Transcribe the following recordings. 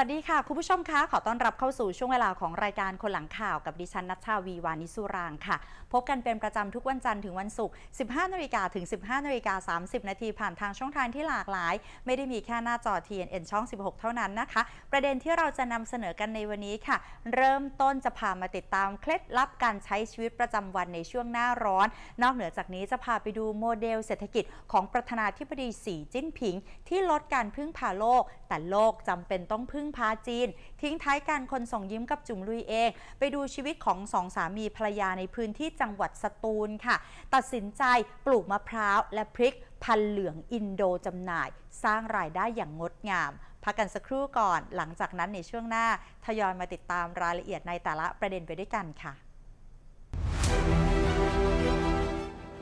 วัสดีค่ะ คุณผู้ชมคะขอต้อนรับเข้าสู่ช่วงเวลาของรายการคนหลังข่าวกับดิฉันนัชชาวีวานิสุรางค่ะ พบกันเป็นประจำทุกวันจันทร์ถึงวันศุกร์ 15นาฬิกาถึง 15นาฬิกา30 นาทีผ่านทางช่องทางที่หลากหลาย ไม่ได้มีแค่หน้าจอ TNN ช่อง 16 เท่านั้นนะคะ ประเด็นที่เราจะนำเสนอกันในวันนี้ค่ะ เริ่มต้นจะพามาติดตามเคล็ดลับการใช้ชีวิตประจำวันในช่วงหน้าร้อน นอกเหนือจากนี้จะพาไปดูโมเดลเศรษฐกิจของประธานาธิบดีสีจิ้นผิง ที่ลดการพึ่งพาโลก แต่โลกจำเป็นต้องพึ่งพาจีน ทิ้งท้ายการคนส่งยิ้มกับจุ๋มลุยเอง ไปดูชีวิตของสองสามีภรรยาในพื้นที่จังหวัดสตูลค่ะ ตัดสินใจปลูกมะพร้าวและพริกพันเหลืองอินโดจำหน่าย สร้างรายได้อย่างงดงาม พักกันสักครู่ก่อน หลังจากนั้นในช่วงหน้าทยอยมาติดตามรายละเอียดในแต่ละประเด็นไปด้วยกันค่ะ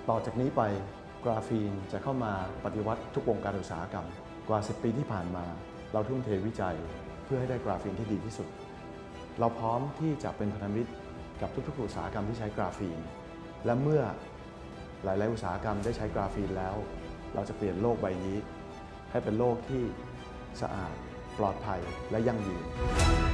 ต่อจากนี้ไปกราฟีนจะเข้ามาปฏิวัติทุกวงการอุตสาหกรรม กว่า 10 ปีที่ผ่านมา เราทุ่มเทวิจัย เพื่อให้ได้กราฟีนที่ดีที่สุด เราพร้อมที่จะเป็นพันธมิตรกับทุกๆ อุตสาหกรรมที่ใช้กราฟีน และเมื่อหลาย ๆ อุตสาหกรรมได้ใช้กราฟีนแล้ว เราจะเปลี่ยนโลกใบนี้ ให้เป็นโลกที่สะอาด ปลอดภัยและยั่งยืน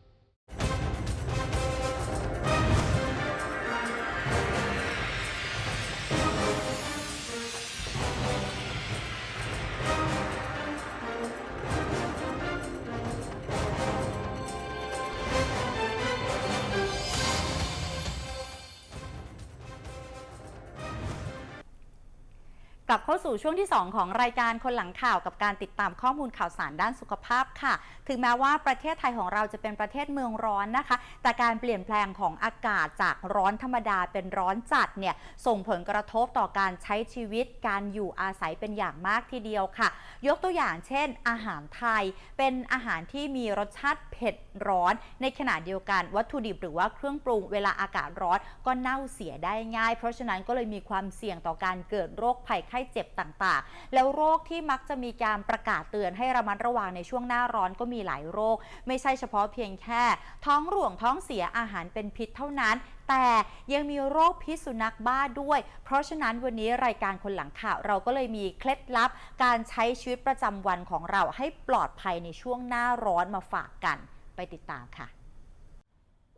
กลับเข้าสู่ช่วงที่ 2 ของรายการคนหลังข่าวกับการติดตามข้อมูลข่าวสารด้านสุขภาพค่ะ ถึงแม้ว่าประเทศไทยของเราจะเป็นประเทศเมืองร้อนนะคะ แต่การเปลี่ยนแปลงของอากาศจากร้อนธรรมดาเป็นร้อนจัดเนี่ยส่งผลกระทบต่อการใช้ชีวิตการอยู่อาศัยเป็นอย่างมากทีเดียวค่ะ ยกตัวอย่างเช่น อาหารไทยเป็นอาหารที่มีรสชาติเผ็ดร้อน ในขณะเดียวกันวัตถุดิบหรือว่าเครื่องปรุงเวลาอากาศร้อนก็เน่าเสียได้ง่าย เพราะฉะนั้นก็เลยมีความเสี่ยงต่อการเกิดโรคภัยไข้เจ็บต่างๆ แล้วโรคที่มักจะมีการประกาศเตือนให้ระมัดระวังในช่วงหน้าร้อนก็มีหลายโรค ไม่ใช่เฉพาะเพียงแค่ ท้องร่วงท้องเสียอาหารเป็นพิษเท่านั้น แต่ยังมีโรคพิษสุนัขบ้าด้วย เพราะฉะนั้นวันนี้รายการคนหลังข่าวเราก็เลยมีเคล็ดลับ การใช้ชีวิตประจำวันของเราให้ปลอดภัยในช่วงหน้าร้อนมาฝากกัน ไปติดตามค่ะ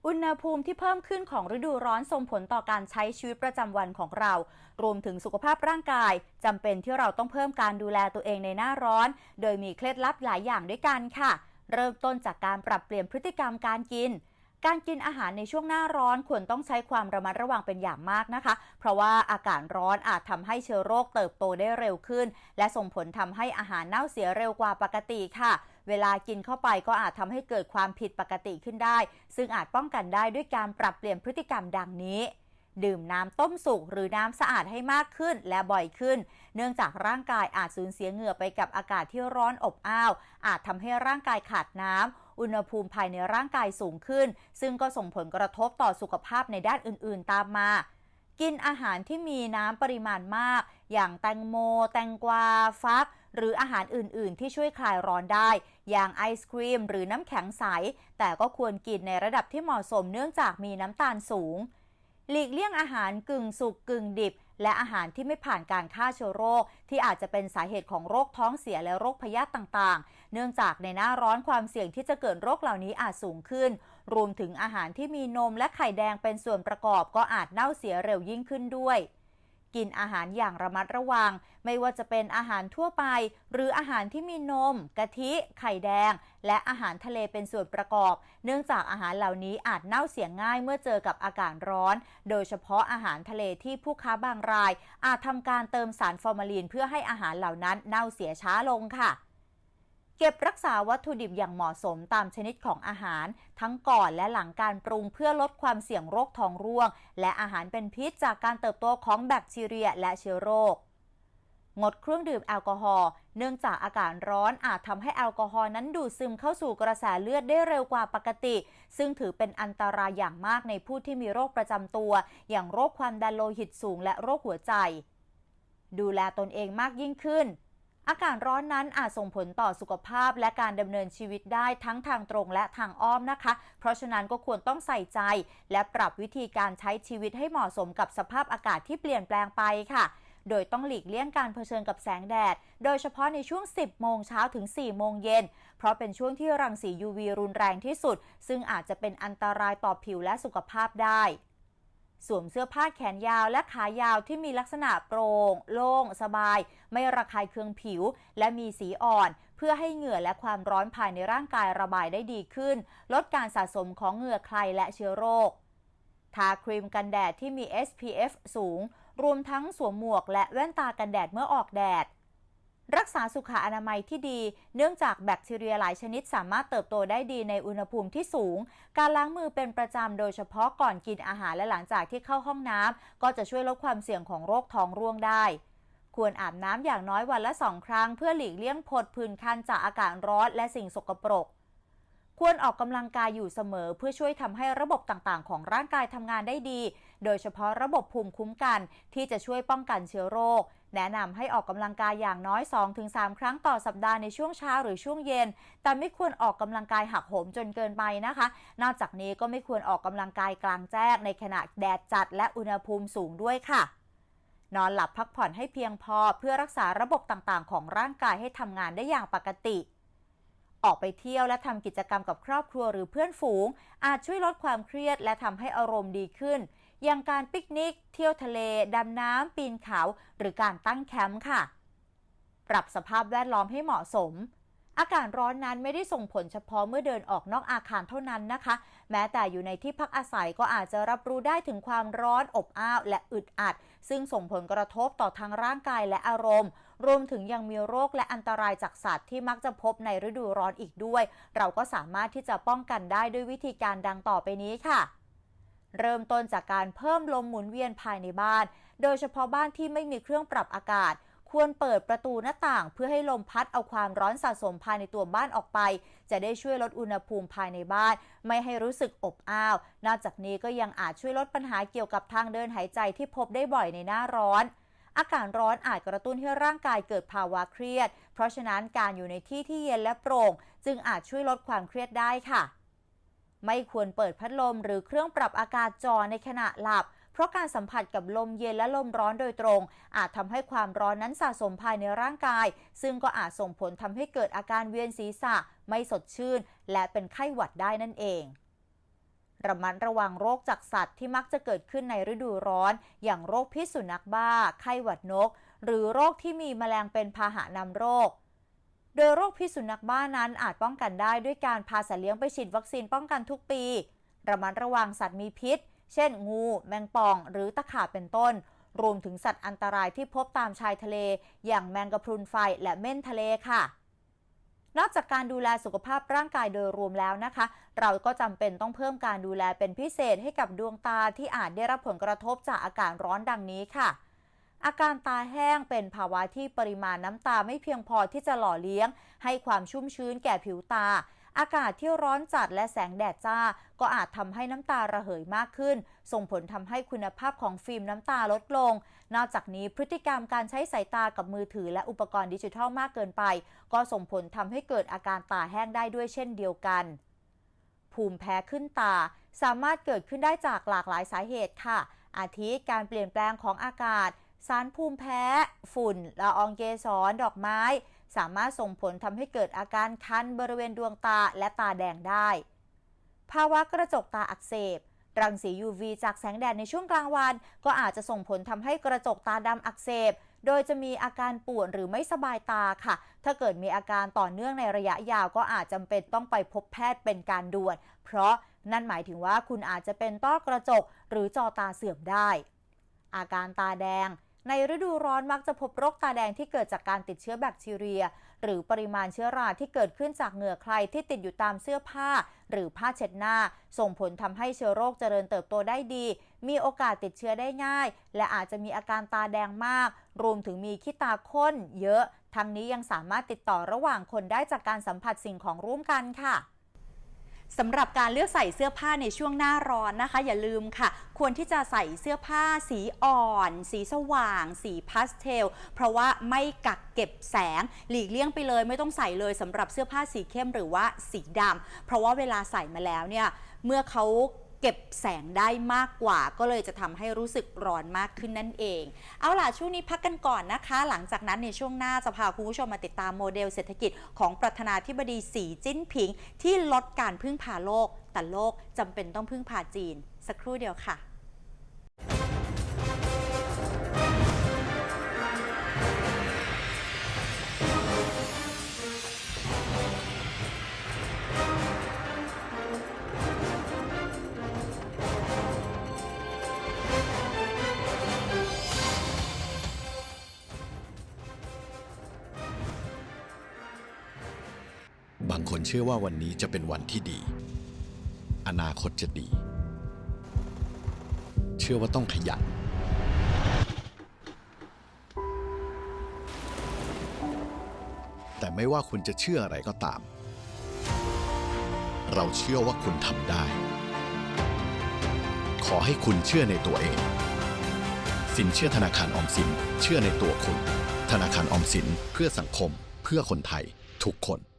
อุณหภูมิที่เพิ่มขึ้นของฤดูร้อนส่งผลต่อการใช้ชีวิตประจำวันของเรา รวมถึงสุขภาพร่างกายจำเป็นที่เราต้องเพิ่มการดูแลตัวเองในหน้าร้อน โดยมีเคล็ดลับหลายอย่างด้วยกันค่ะ เริ่มต้นจากการปรับเปลี่ยนพฤติกรรมการกิน การกินอาหารในช่วงหน้าร้อนควรต้องใช้ความระมัดระวังเป็นอย่างมากนะคะ เพราะว่าอากาศร้อนอาจทำให้เชื้อโรคเติบโตได้เร็วขึ้น และส่งผลทำให้อาหารเน่าเสียเร็วกว่าปกติค่ะ เวลากินเข้าไปก็อาจทำให้เกิดความผิดปกติขึ้นได้ ซึ่งอาจป้องกันได้ด้วยการปรับเปลี่ยนพฤติกรรมดังนี้ดื่มน้ำต้มสุกหรือน้ำสะอาดให้มากขึ้นและบ่อยขึ้น เนื่องจากร่างกายอาจสูญเสียเหงื่อไปกับอากาศที่ร้อนอบอ้าว อาจทำให้ร่างกายขาดน้ำ อุณหภูมิภายในร่างกายสูงขึ้น ซึ่งก็ส่งผลกระทบต่อสุขภาพในด้านอื่นๆตามมา กินอาหารที่มีน้ำปริมาณมาก อย่างแตงโม แตงกวา ฟัก หรืออาหารอื่น ๆ ที่ช่วยคลายร้อนได้ อย่างไอศครีม หรือน้ำแข็งใส แต่ก็ควรกินในระดับที่เหมาะสมเนื่องจากมีน้ำตาลสูง หลีกเลี่ยงอาหารกึ่งสุกกึ่งดิบ และอาหารที่ไม่ผ่านการฆ่าเชื้อโรค ที่อาจจะเป็นสาเหตุของโรคท้องเสียและโรคพยาธิต่าง ๆ เนื่องจากในหน้าร้อนความเสี่ยงที่จะเกิดโรคเหล่านี้อาจสูงขึ้น รวมถึงอาหารที่มีนมและไข่แดงเป็นส่วนประกอบก็อาจเน่าเสียเร็วยิ่งขึ้นด้วย กินอาหารอย่างระมัดระวัง ไม่ว่าจะเป็นอาหารทั่วไป หรืออาหารที่มีนม กะทิ ไข่แดง และอาหารทะเลเป็นส่วนประกอบ เนื่องจากอาหารเหล่านี้อาจเน่าเสียง่ายเมื่อเจอกับอากาศร้อน โดยเฉพาะอาหารทะเลที่ผู้ค้าบางราย อาจทำการเติมสารฟอร์มาลีนเพื่อให้อาหารเหล่านั้นเน่าเสียช้าลงค่ะ เก็บรักษาวัตถุดิบอย่างเหมาะสมตามชนิดของอาหาร ทั้งก่อนและหลังการปรุงเพื่อลดความเสี่ยงโรคท้องร่วง และอาหารเป็นพิษจากการเติบโตของแบคทีเรียและเชื้อโรค งดเครื่องดื่มแอลกอฮอล์เนื่องจากอากาศร้อนอาจทำให้แอลกอฮอล์นั้นดูดซึมเข้าสู่กระแสเลือดได้เร็วกว่าปกติ ซึ่งถือเป็นอันตรายอย่างมากในผู้ที่มีโรคประจำตัว อย่างโรคความดันโลหิตสูงและโรคหัวใจ ดูแลตนเองมากยิ่งขึ้น อากาศร้อนนั้นอาจส่งผลต่อสุขภาพและการดำเนินชีวิตได้ทั้งทางตรงและทางอ้อมนะคะ เพราะฉะนั้นก็ควรต้องใส่ใจ และปรับวิธีการใช้ชีวิตให้เหมาะสมกับสภาพอากาศที่เปลี่ยนแปลงไปค่ะโดยต้องหลีกเลี่ยงการเผชิญกับแสงแดด โดยเฉพาะในช่วง 10 โมงเช้าถึง 4 โมงเย็น เพราะเป็นช่วงที่รังสี UV รุนแรงที่สุด ซึ่งอาจจะเป็นอันตรายต่อผิวและสุขภาพได้ สวมเสื้อผ้าแขนยาวและขายาวที่มีลักษณะโปร่งโล่ง สบาย ไม่ระคายเคืองผิว และมีสีอ่อน เพื่อให้เหงื่อและความร้อนภายในร่างกายระบายได้ดีขึ้น ลดการสะสมของเหงื่อใครและเชื้อโรค ทาครีมกันแดดที่มี SPF สูง รวมทั้งสวมหมวกและแว่นตากันแดดเมื่อออกแดด รักษาสุขอนามัยที่ดี เนื่องจากแบคทีเรียหลายชนิดสามารถเติบโตได้ดีในอุณหภูมิที่สูง การล้างมือเป็นประจำโดยเฉพาะก่อนกินอาหารและหลังจากที่เข้าห้องน้ำก็จะช่วยลดความเสี่ยงของโรคท้องร่วงได้ ควรอาบน้ำอย่างน้อยวันละสองครั้ง เพื่อหลีกเลี่ยงผดผื่นคันจากอากาศร้อนและสิ่งสกปรก ควรออกกำลังกายอยู่เสมอ เพื่อช่วยทำให้ระบบต่างๆ ของร่างกายทำงานได้ดี โดยเฉพาะระบบภูมิคุ้มกัน ที่จะช่วยป้องกันเชื้อโรค แนะนำให้ออกกำลังกายอย่างน้อย 2-3 ครั้งต่อสัปดาห์ในช่วงเช้าหรือช่วงเย็น แต่ไม่ควรออกกำลังกายหักโหมจนเกินไปนะคะ นอกจากนี้ก็ไม่ควรออกกำลังกายกลางแจ้งในขณะแดดจัดและอุณหภูมิสูงด้วยค่ะนอนหลับพักผ่อนให้เพียงพอเพื่อรักษาระบบต่างๆ ของร่างกายให้ทำงานได้อย่างปกติ ออกไปเที่ยวและทำกิจกรรมกับครอบครัวหรือเพื่อนฝูง อาจช่วยลดความเครียดและทำให้อารมณ์ดีขึ้น อย่างการปิกนิก เที่ยวทะเล ดำน้ำ ปีนเขา หรือการตั้งแคมป์ค่ะ ปรับสภาพแวดล้อมให้เหมาะสม อากาศร้อนนั้นไม่ได้ส่งผลเฉพาะเมื่อเดินออกนอกอาคารเท่านั้นนะคะ แม้แต่อยู่ในที่พักอาศัยก็อาจจะรับรู้ได้ถึงความร้อนอบอ้าวและอึดอัด ซึ่งส่งผลกระทบต่อทั้งร่างกายและอารมณ์รวมถึงยังมีโรคและอันตรายจากสัตว์ที่มักจะพบในฤดูร้อนอีกด้วย เราก็สามารถที่จะป้องกันได้ด้วยวิธีการดังต่อไปนี้ค่ะเริ่มต้นจากการเพิ่มลมหมุนเวียนภายในบ้าน โดยเฉพาะบ้านที่ไม่มีเครื่องปรับอากาศ ควรเปิดประตูหน้าต่าง เพื่อให้ลมพัดเอาความร้อนสะสมภายในตัวบ้านออกไป จะได้ช่วยลดอุณหภูมิภายในบ้าน ไม่ให้รู้สึกอบอ้าว นอกจากนี้ก็ยังอาจช่วยลดปัญหาเกี่ยวกับทางเดินหายใจที่พบได้บ่อยในหน้าร้อน อากาศร้อนอาจกระตุ้นให้ร่างกายเกิดภาวะเครียด เพราะฉะนั้นการอยู่ในที่ที่เย็นและโปร่ง จึงอาจช่วยลดความเครียดได้ค่ะ ไม่ควรเปิดพัดลมหรือเครื่องปรับอากาศจอในขณะหลับเพราะการสัมผัสกับลมเย็นและลมร้อนโดยตรง อาจทำให้ความร้อนนั้นสะสมภายในร่างกาย ซึ่งก็อาจส่งผลทำให้เกิดอาการเวียนศีรษะ ไม่สดชื่น และเป็นไข้หวัดได้นั่นเอง ระมัดระวังโรคจากสัตว์ที่มักจะเกิดขึ้นในฤดูร้อน อย่างโรคพิษสุนัขบ้า ไข้หวัดนก หรือโรคที่มีแมลงเป็นพาหะนำโรคโดยโรคพิษสุนัขบ้านั้นอาจป้องกันได้ด้วยการพาสัตว์เลี้ยงไปฉีดวัคซีนป้องกันทุกปี ระมัดระวังสัตว์มีพิษ เช่น งู แมงป่อง หรือตะขาบเป็นต้น รวมถึงสัตว์อันตรายที่พบตามชายทะเล อย่างแมงกะพรุนไฟและเม่นทะเลค่ะ นอกจากการดูแลสุขภาพร่างกายโดยรวมแล้วนะคะ เราก็จำเป็นต้องเพิ่มการดูแลเป็นพิเศษให้กับดวงตาที่อาจได้รับผลกระทบจากอากาศร้อนดังนี้ค่ะอาการตาแห้งเป็นภาวะที่ปริมาณน้ำตาไม่เพียงพอที่จะหล่อเลี้ยง ให้ความชุ่มชื้นแก่ผิวตา อากาศที่ร้อนจัดและแสงแดดจ้า ก็อาจทำให้น้ำตาระเหยมากขึ้น ส่งผลทำให้คุณภาพของฟิล์มน้ำตาลดลง นอกจากนี้พฤติกรรมการใช้สายตากับมือถือ และอุปกรณ์ดิจิทัลมากเกินไป ก็ส่งผลทำให้เกิดอาการตาแห้งได้ด้วยเช่นเดียวกัน ภูมิแพ้ขึ้นตา สามารถเกิดขึ้นได้จากหลากหลายสาเหตุค่ะ อาทิการเปลี่ยนแปลงของอากาศ สารภูมิแพ้ ฝุ่นละอองเกสรดอกไม้ สามารถส่งผลทำให้เกิดอาการคันบริเวณดวงตาและตาแดงได้ ภาวะกระจกตาอักเสบ รังสี UV จากแสงแดดในช่วงกลางวัน ก็อาจจะส่งผลทำให้กระจกตาดำอักเสบ โดยจะมีอาการปวดหรือไม่สบายตาค่ะ ถ้าเกิดมีอาการต่อเนื่องในระยะยาวก็อาจจำเป็นต้องไปพบแพทย์เป็นการด่วน เพราะนั่นหมายถึงว่าคุณอาจจะเป็นต้อกระจกหรือจอตาเสื่อมได้ อาการตาแดง ในฤดูร้อนมักจะพบโรคตาแดงที่เกิดจากการติดเชื้อแบคทีเรีย หรือปริมาณเชื้อราที่เกิดขึ้นจากเหงื่อใครที่ติดอยู่ตามเสื้อผ้า หรือผ้าเช็ดหน้า ส่งผลทำให้เชื้อโรคเจริญเติบโตได้ดี มีโอกาสติดเชื้อได้ง่าย และอาจจะมีอาการตาแดงมาก รวมถึงมีขี้ตาข้น เยอะ ทั้งนี้ยังสามารถติดต่อระหว่างคนได้จากการสัมผัสสิ่งของร่วมกันค่ะสำหรับการเลือกใส่เสื้อผ้าในช่วงหน้าร้อนนะคะ อย่าลืมค่ะควรที่จะใส่เสื้อผ้าสีอ่อน สีสว่าง สีพาสเทล เพราะว่าไม่กักเก็บแสง หลีกเลี่ยงไปเลย ไม่ต้องใส่เลยสำหรับเสื้อผ้าสีเข้มหรือว่าสีดำเพราะว่าเวลาใส่มาแล้วเนี่ยเมื่อเขาเก็บแสงได้มากกว่าก็เลยจะทำให้รู้สึกร้อนมากขึ้นนั่นเอง เอาล่ะช่วงนี้พักกันก่อนนะคะ หลังจากนั้นในช่วงหน้าจะพาคุณผู้ชมมาติดตามโมเดลเศรษฐกิจของประธานาธิบดีสีจิ้นผิง ที่ลดการพึ่งพาโลก แต่โลกจำเป็นต้องพึ่งพาจีน สักครู่เดียวค่ะบางคนเชื่อว่าวันนี้จะเป็นวันที่ดี อนาคตจะดี เชื่อว่าต้องขยันแต่ไม่ว่าคุณจะเชื่ออะไรก็ตาม เราเชื่อว่าคุณทำได้ ขอให้คุณเชื่อในตัวเอง สินเชื่อธนาคารออมสิน เชื่อในตัวคุณ ธนาคารออมสินเพื่อสังคม เพื่อคนไทย ทุกคน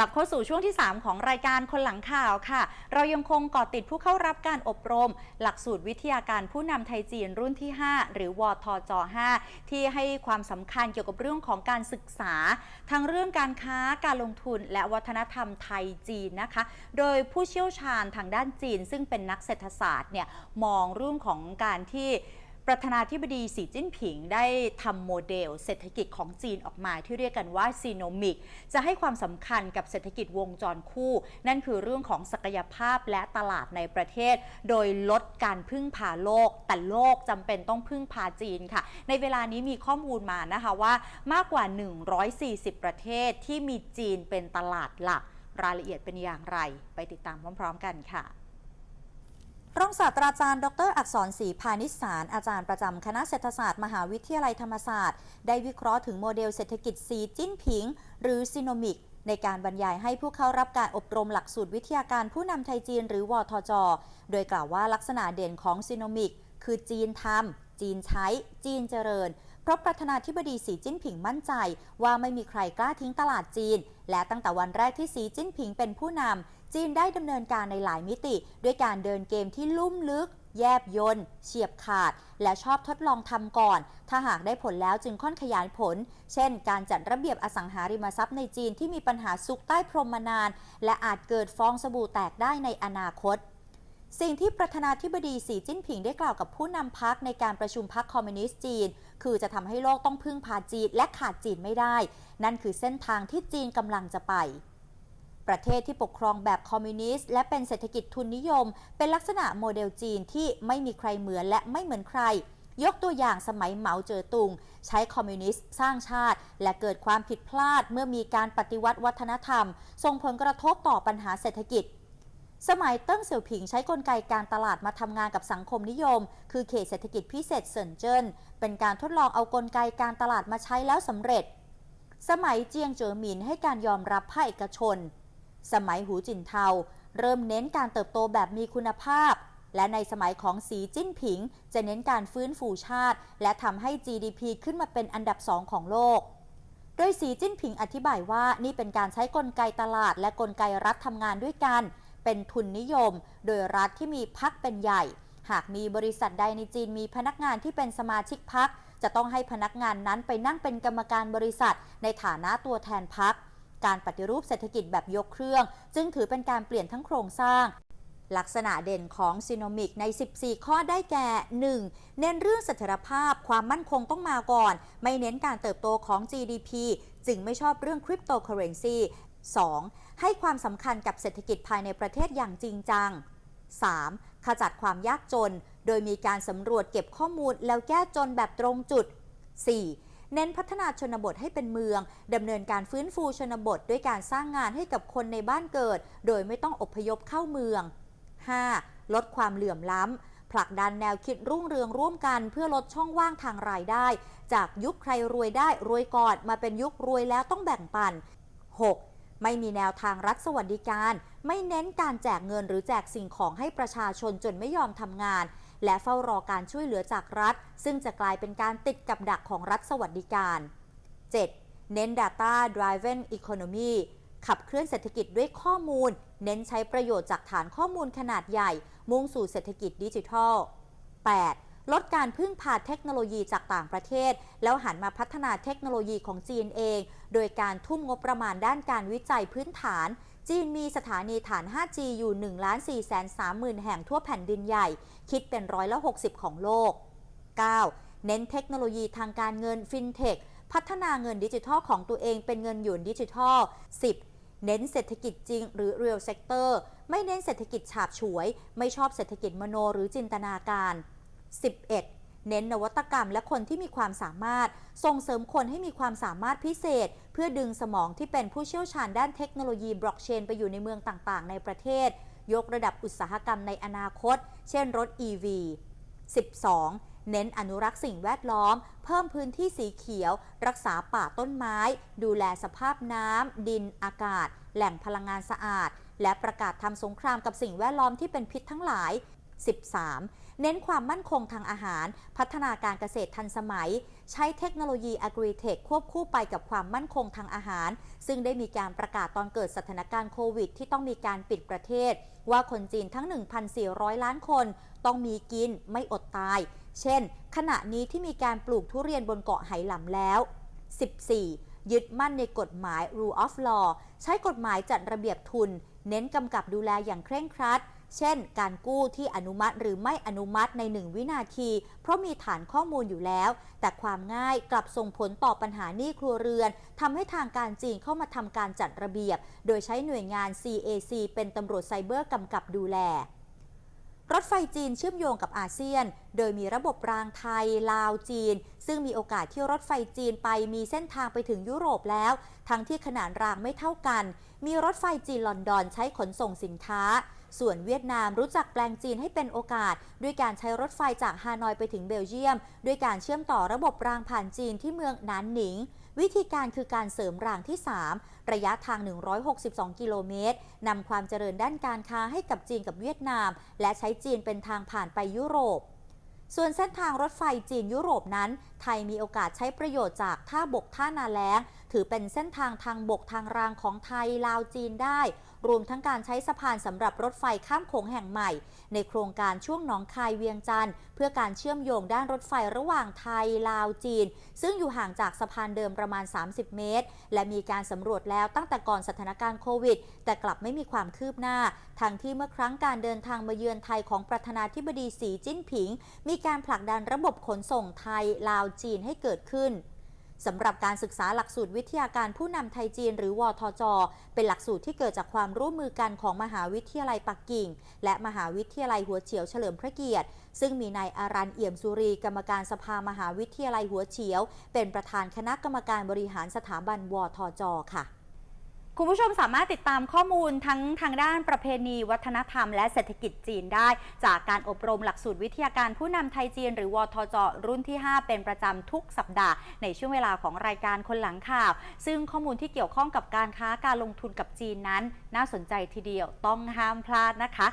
ลับเข้าสู่ช่วงที่ 3 ของรายการคนหลังข่าวค่ะ เรายังคงเกาะติดผู้เข้ารับการอบรม หลักสูตรวิทยาการผู้นำไทยจีนรุ่นที่ 5 หรือวทจ 5 ที่ให้ความสำคัญเกี่ยวกับเรื่องของการศึกษา ทั้งเรื่องการค้าการลงทุนและวัฒนธรรมไทยจีนนะคะ โดยผู้เชี่ยวชาญทางด้านจีน ซึ่งเป็นนักเศรษฐศาสตร์เนี่ยมองเรื่องของการที่ ประธานาธิบดีสีจิ้นผิงได้ทำโมเดลเศรษฐกิจของจีนออกมาที่เรียกกันว่าซีโนมิก จะให้ความสำคัญกับเศรษฐกิจวงจรคู่ นั่นคือเรื่องของศักยภาพและตลาดในประเทศ โดยลดการพึ่งพาโลก แต่โลกจำเป็นต้องพึ่งพาจีนค่ะ ในเวลานี้มีข้อมูลมานะคะว่ามากกว่า 140 ประเทศที่มีจีนเป็นตลาดหลัก รายละเอียดเป็นอย่างไร ไปติดตามพร้อม ๆ กันค่ะ รองศาสตราจารย์ ดร อักษรศรีพานิสารอาจารย์ประจำคณะเศรษฐศาสตร์มหาวิทยาลัยธรรมศาสตร์ ได้วิเคราะห์ถึงโมเดลเศรษฐกิจซีจิ้นผิง หรือซีโนมิก ในการบรรยายให้ผู้เข้ารับการอบรมหลักสูตรวิทยาการผู้นำไทยจีนหรือวทจ โดยกล่าวว่าลักษณะเด่นของซีโนมิก คือจีนทำจีนใช้ จีนเจริญเพราะประธานาธิบดีสีจิ้นผิงมั่นใจ ว่าไม่มีใครกล้าทิ้งตลาดจีน และตั้งแต่วันแรกที่สีจิ้นผิงเป็นผู้นำ จีนได้ดำเนินการในหลายมิติ ด้วยการเดินเกมที่ลุ่มลึก แยบยนต์เฉียบขาด และชอบทดลองทำก่อน ถ้าหากได้ผลแล้วจึงค่อนขยายผล เช่น การจัดระเบียบอสังหาริมทรัพย์ในจีนที่มีปัญหาซุกใต้พรมมานาน และอาจเกิดฟองสบู่แตกได้ในอนาคตสิ่งที่ประธานาธิบดีสีจิ้นผิงได้กล่าวกับผู้นำพักในการประชุมพักคอมมิวนิสต์จีน คือจะทำให้โลกต้องพึ่งพาจีนและขาดจีนไม่ได้ นั่นคือเส้นทางที่จีนกำลังจะไป ประเทศที่ปกครองแบบคอมมิวนิสต์และเป็นเศรษฐกิจทุนนิยม เป็นลักษณะโมเดลจีนที่ไม่มีใครเหมือนและไม่เหมือนใคร ยกตัวอย่างสมัยเหมาเจ๋อตุง ใช้คอมมิวนิสต์สร้างชาติ และเกิดความผิดพลาดเมื่อมีการปฏิวัติวัฒนธรรม ส่งผลกระทบต่อปัญหาเศรษฐกิจสมัยเติ้งเสี่ยวผิงใช้กลไกการตลาดมาทำงานกับสังคมนิยม คือเขตเศรษฐกิจพิเศษเซินเจิ้น เป็นการทดลองเอากลไกการตลาดมาใช้แล้วสำเร็จ สมัยเจียงเจ๋อหมินให้การยอมรับภาคเอกชน สมัยหูจินเทา เริ่มเน้นการเติบโตแบบมีคุณภาพ และในสมัยของสีจิ้นผิง จะเน้นการฟื้นฟูชาติ และทำให้ GDP ขึ้นมาเป็นอันดับสองของโลก โดยสีจิ้นผิงอธิบายว่านี่เป็นการใช้กลไกตลาด และกลไกรัฐทำงานด้วยกัน เป็นทุนนิยม โดยรัฐที่มีพักเป็นใหญ่ หากมีบริษัทใดในจีนมีพนักงานที่เป็นสมาชิกพักจะต้องให้พนักงานนั้นไปนั่งเป็นกรรมการบริษัทในฐานะตัวแทนพัก การปฏิรูปเศรษฐกิจแบบยกเครื่อง จึงถือเป็นการเปลี่ยนทั้งโครงสร้างลักษณะเด่นของซีโนมิกใน 14 ข้อได้แก่ 1. เน้นเรื่องเสถียรภาพ ความมั่นคงต้องมาก่อน ไม่เน้นการเติบโตของ GDP จึงไม่ชอบเรื่องคริปโตเคอเรนซี 2. ให้ความสำคัญกับเศรษฐกิจภายในประเทศอย่างจริงจัง 3. ขจัดความยากจน โดยมีการสำรวจเก็บข้อมูลแล้วแก้จนแบบตรงจุด 4. เน้นพัฒนาชนบทให้เป็นเมืองดำเนินการฟื้นฟูชนบทด้วยการสร้างงานให้กับคนในบ้านเกิด โดยไม่ต้องอพยพเข้าเมือง 5. ลดความเหลื่อมล้ำผลักดันแนวคิดรุ่งเรืองร่วมกันเพื่อลดช่องว่างทางรายได้ จากยุคใครรวยได้รวยก่อนมาเป็นยุครวยแล้วต้องแบ่งปัน 6. ไม่มีแนวทางรัฐสวัสดิการ ไม่เน้นการแจกเงินหรือแจกสิ่งของให้ประชาชนจนไม่ยอมทำงาน และเฝ้ารอการช่วยเหลือจากรัฐ ซึ่งจะกลายเป็นการติดกับดักของรัฐสวัสดิการ 7. เน้น Data Driven Economy ขับเคลื่อนเศรษฐกิจด้วยข้อมูล เน้นใช้ประโยชน์จากฐานข้อมูลขนาดใหญ่ มุ่งสู่เศรษฐกิจดิจิทัล 8. ลดการพึ่งพาเทคโนโลยีจากต่างประเทศ แล้วหันมาพัฒนาเทคโนโลยีของจีนเอง โดยการทุ่มงบประมาณด้านการวิจัยพื้นฐาน จีนมีสถานีฐาน 5G อยู่1 4 3 0 0 0 0แห่งทั่วแผ่นดินใหญ่ คิดเป็นร้อยละ 60 ของโลก 9. เน้นเทคโนโลยีทางการเงินฟินเทคพัฒนาเงินดิจิทัลของตัวเองเป็นเงินหยวนดิจิทัล 10. เน้นเศรษฐกิจจริงหรือ real sector ไม่เน้นเศรษฐกิจฉาบฉวย ไม่ชอบเศรษฐกิจมโนหรือจินตนาการ 11. เน้นนวัตกรรมและคนที่มีความสามารถ ส่งเสริมคนให้มีความสามารถพิเศษ เพื่อดึงสมองที่เป็นผู้เชี่ยวชาญด้านเทคโนโลยีบล็อกเชนไปอยู่ในเมืองต่างๆ ในประเทศ ยกระดับอุตสาหกรรมในอนาคต เช่นรถ EV 12. เน้นอนุรักษ์สิ่งแวดล้อม เพิ่มพื้นที่สีเขียว รักษาป่าต้นไม้ ดูแลสภาพน้ำ ดิน อากาศ แหล่งพลังงานสะอาด และประกาศทำสงครามกับสิ่งแวดล้อมที่เป็นพิษทั้งหลาย 13. เน้นความมั่นคงทางอาหาร พัฒนาการเกษตรทันสมัย ใช้เทคโนโลยี Agri-Tech ควบคู่ไปกับความมั่นคงทางอาหาร ซึ่งได้มีการประกาศตอนเกิดสถานการณ์โควิด ที่ต้องมีการปิดประเทศ ว่าคนจีนทั้ง 1,400 ล้านคน ต้องมีกินไม่อดตาย เช่น ขณะนี้ที่มีการปลูกทุเรียนบนเกาะไหหลำแล้ว 14. ยึดมั่นในกฎหมาย rule of law ใช้กฎหมายจัดระเบียบทุน เน้นกำกับดูแลอย่างเคร่งครัด เช่น การกู้ที่อนุมัติหรือไม่อนุมัติใน 1 วินาที เพราะมีฐานข้อมูลอยู่แล้ว แต่ความง่ายกลับส่งผลต่อปัญหาหนี้ครัวเรือนทำให้ทางการจีนเข้ามาทำการจัดระเบียบ โดยใช้หน่วยงาน CAC เป็นตำรวจไซเบอร์กำกับดูแลรถไฟจีนเชื่อมโยงกับอาเซียน โดยมีระบบรางไทย ลาวจีน ซึ่งมีโอกาสที่รถไฟจีนไปมีเส้นทางไปถึงยุโรปแล้ว ทั้งที่ขนาดรางไม่เท่ากัน มีรถไฟจีนลอนดอนใช้ขนส่งสินค้า ส่วนเวียดนามรู้จักแปลงจีนให้เป็นโอกาส ด้วยการใช้รถไฟจากฮานอยไปถึงเบลเยียม ด้วยการเชื่อมต่อระบบรางผ่านจีนที่เมืองนานหนิง วิธีการคือการเสริมรางที่ 3 ระยะทาง 162 กิโลเมตรนำความเจริญด้านการค้าให้กับจีนกับเวียดนาม และใช้จีนเป็นทางผ่านไปยุโรปส่วนเส้นทางรถไฟจีนยุโรปนั้น ไทยมีโอกาสใช้ประโยชน์จากท่าบกท่านาแล้ง ถือเป็นเส้นทางทางบกทางรางของไทยลาวจีนได้ รวมทั้งการใช้สะพานสำหรับรถไฟข้ามโขงแห่งใหม่ ในโครงการช่วงหนองคายเวียงจันทร์เพื่อการเชื่อมโยงด้านรถไฟระหว่างไทยลาวจีน ซึ่งอยู่ห่างจากสะพานเดิมประมาณ 30 เมตร และมีการสำรวจแล้วตั้งแต่ก่อนสถานการณ์โควิด แต่กลับไม่มีความคืบหน้า ทั้งที่เมื่อครั้งการเดินทางมาเยือนไทยของประธานาธิบดีสีจิ้นผิง มีการผลักดันระบบขนส่งไทยลาวจีนให้เกิดขึ้น สำหรับการศึกษาหลักสูตรวิทยาการผู้นำไทยจีนหรือวทจ เป็นหลักสูตรที่เกิดจากความร่วมมือกันของมหาวิทยาลัยปักกิ่ง และมหาวิทยาลัยหัวเฉียวเฉลิมพระเกียรติ ซึ่งมีนายอารันเอี่ยมสุรีกรรมการสภามหาวิทยาลัยหัวเฉียว เป็นประธานคณะกรรมการบริหารสถาบันวทจ ค่ะ คุณผู้ชมสามารถติดตามข้อมูลทั้งทางด้านประเพณี วัฒนธรรม และเศรษฐกิจจีนได้ จากการอบรมหลักสูตรวิทยาการผู้นำไทยจีน หรือวทจ รุ่นที่ 5 เป็นประจำทุกสัปดาห์ ในช่วงเวลาของรายการคนหลังข่าว ซึ่งข้อมูลที่เกี่ยวข้องกับการค้าการลงทุนกับจีนนั้น น่าสนใจทีเดียวต้องห้ามพลาดนะคะ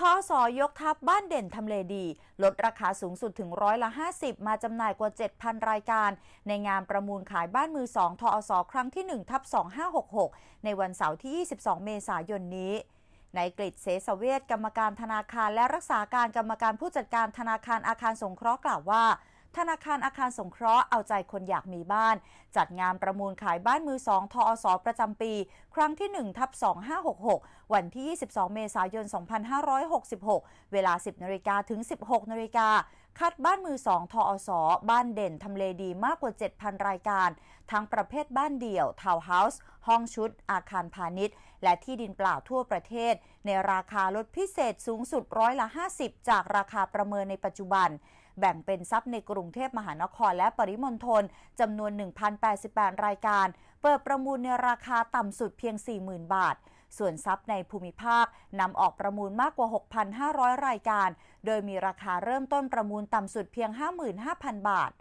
ทอสอยกทัพบ้านเด่นทำเลดี ลดราคาสูงสุดถึงร้อยละ 50 มาจำหน่ายกว่า 7,000 รายการ ในงานประมูลขายบ้านมือ2ทอสอครั้งที่ 1 ทับ 2566 ในวันเสาร์ที่ 22 เมษายนนี้ในกฤษเสสเวทกรรมการธนาคารและรักษาการกรรมการผู้จัดการธนาคารอาคารสงเคราะห์กล่าวว่า ธนาคารอาคารสงเคราะห์เอาใจคนอยากมีบ้าน จัดงานประมูลขายบ้านมือ2ทอสประจำปี ครั้งที่1ทับ2566 วันที่ 22 เมษายน 2566 เวลา 10นาฬิกาถึง 16นาฬิกาคัดบ้านมือ2ทอสบ้านเด่นทำเลดีมากกว่า 7,000 รายการ ทั้งประเภทบ้านเดี่ยว ทาวน์เฮาส์ ห้องชุด อาคารพาณิชย์ และที่ดินเปล่าทั่วประเทศ ในราคาลดพิเศษสูงสุดร้อยละ 50 จากราคาประเมินในปัจจุบัน แบ่งเป็นทรัพย์ในกรุงเทพมหานครและปริมณฑลจำนวน 1,088 รายการ เปิดประมูลในราคาต่ำสุดเพียง 40,000 บาท ส่วนทรัพย์ในภูมิภาคนำออกประมูลมากกว่า 6,500 รายการ โดยมีราคาเริ่มต้นประมูลต่ำสุดเพียง 55,000 บาท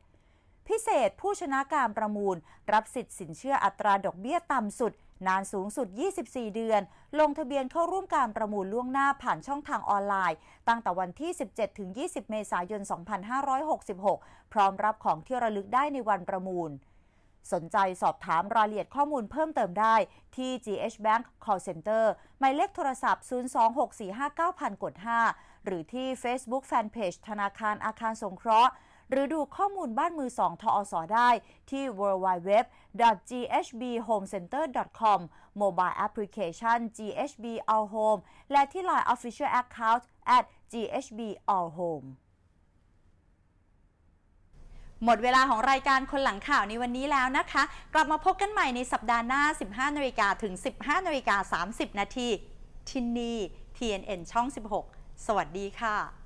พิเศษผู้ชนะการประมูล รับสิทธิ์สินเชื่ออัตราดอกเบี้ยต่ำสุด นานสูงสุด 24 เดือน ลงทะเบียนเข้าร่วมการประมูลล่วงหน้าผ่านช่องทางออนไลน์ ตั้งแต่วันที่ 17 ถึง 20 เมษายน 2566 พร้อมรับของที่ระลึกได้ในวันประมูล สนใจสอบถามรายละเอียดข้อมูลเพิ่มเติมได้ที่ GH Bank Call Center หมายเลขโทรศัพท์ 026459000 กด 5 หรือที่ Facebook Fanpage ธนาคารอาคารสงเคราะห์ หรือดูข้อมูลบ้านมือ2ทอสได้ที่ www.ghbhomecenter.com Mobile Application GHB All Home และที่ Line Official Account at GHB All Home หมดเวลาของรายการคนหลังข่าวในวันนี้แล้วนะคะ กลับมาพบกันใหม่ในสัปดาห์หน้า 15นาฬิกาถึง 15นาฬิกา30 นาทีที่นี่ TNN ช่อง 16 สวัสดีค่ะ